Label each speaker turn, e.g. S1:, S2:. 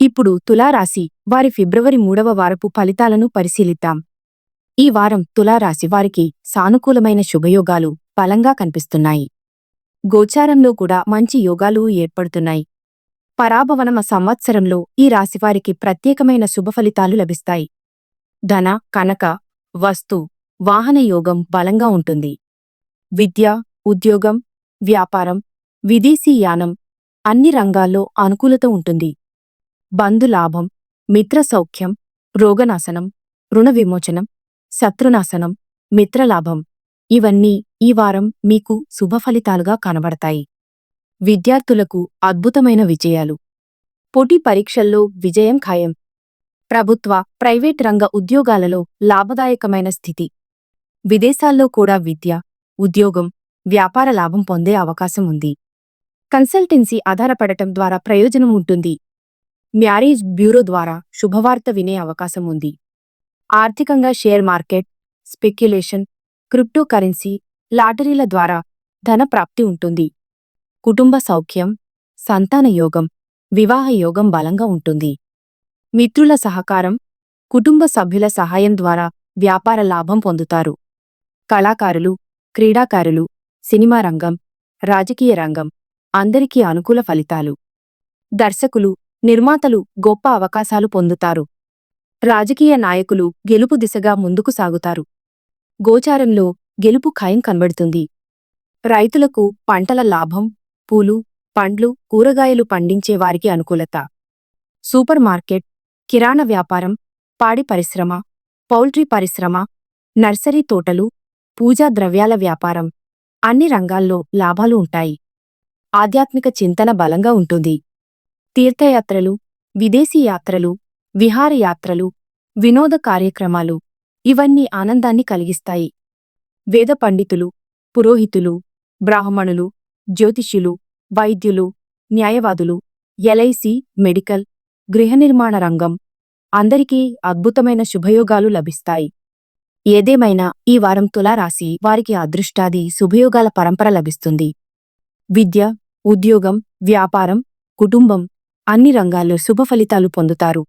S1: ఇప్పుడు తులారాశి వారి ఫిబ్రవరి మూడవ వారపు ఫలితాలను పరిశీలిద్దాం. ఈ వారం తులారాశి వారికి సానుకూలమైన శుభయోగాలు బలంగా కనిపిస్తున్నాయి. గోచారంలో కూడా మంచి యోగాలు ఏర్పడుతున్నాయి. పరాభవనమ సంవత్సరంలో ఈ రాశివారికి ప్రత్యేకమైన శుభ ఫలితాలు లభిస్తాయి. ధన కనక వస్తు వాహన యోగం బలంగా ఉంటుంది. విద్య ఉద్యోగం వ్యాపారం విదేశీ యానం అన్ని రంగాల్లో అనుకూలత ఉంటుంది. బంధులాభం మిత్రసౌఖ్యం రోగనాశనం రుణ విమోచనం శత్రునాశనం మిత్రలాభం. ఇవన్నీ ఈ వారం మీకు శుభ ఫలితాలుగా కనబడతాయి. విద్యార్థులకు అద్భుతమైన విజయాలు. పోటీ పరీక్షల్లో విజయం ఖాయం. ప్రభుత్వ ప్రైవేట్ రంగ ఉద్యోగాలలో లాభదాయకమైన స్థితి. విదేశాల్లో కూడా విద్య ఉద్యోగం వ్యాపార లాభం పొందే అవకాశం ఉంది. కన్సల్టెన్సీ ఆధారపడటం ద్వారా ప్రయోజనం ఉంటుంది. మ్యారేజ్ బ్యూరో ద్వారా శుభవార్త వినే అవకాశం ఉంది. ఆర్థికంగా share market speculation crypto currency లాటరీల ద్వారా ధన ప్రాప్తి ఉంటుంది. కుటుంబ సౌఖ్యం సంతాన యోగం వివాహ యోగం బలంగా ఉంటుంది. మిత్రుల సహకారం కుటుంబ సభ్యుల సహాయం ద్వారా వ్యాపార లాభం పొందుతారు. కళాకారులు క్రీడాకారులు సినిమా రంగం రాజకీయ రంగం అందరికీ అనుకూల ఫలితాలు. దర్శకులు నిర్మాతలు గొప్ప అవకాశాలు పొందుతారు. రాజకీయ నాయకులు గెలుపు దిశగా ముందుకు సాగుతారు. గోచారంలో గెలుపు ఖాయం కనబడుతుంది. రైతులకు పంటల లాభం పూలు పండ్లు కూరగాయలు పండించే వారికి అనుకూలత. సూపర్ మార్కెట్ కిరాణా వ్యాపారం పాడి పరిశ్రమ పౌల్ట్రీ పరిశ్రమ నర్సరీ తోటలు పూజా ద్రవ్యాల వ్యాపారం అన్ని రంగాల్లో లాభాలు ఉంటాయి. ఆధ్యాత్మిక చింతన బలంగా ఉంటుంది. తీర్థయాత్రలు విదేశీ యాత్రలు విహారయాత్రలు వినోద కార్యక్రమాలు ఇవన్నీ ఆనందాన్ని కలిగిస్తాయి. వేద పండితులు పురోహితులు బ్రాహ్మణులు జ్యోతిష్యులు వైద్యులు న్యాయవాదులు ఎల్ఐసి మెడికల్ గృహనిర్మాణ రంగం అందరికీ అద్భుతమైన శుభయోగాలు లభిస్తాయి. ఏదేమైనా ఈ వారం తులారాశి వారికి అదృష్టాది శుభయోగాల పరంపర లభిస్తుంది. విద్య ఉద్యోగం వ్యాపారం కుటుంబం అన్ని రంగాల్లో శుభ ఫలితాలు పొందుతారు.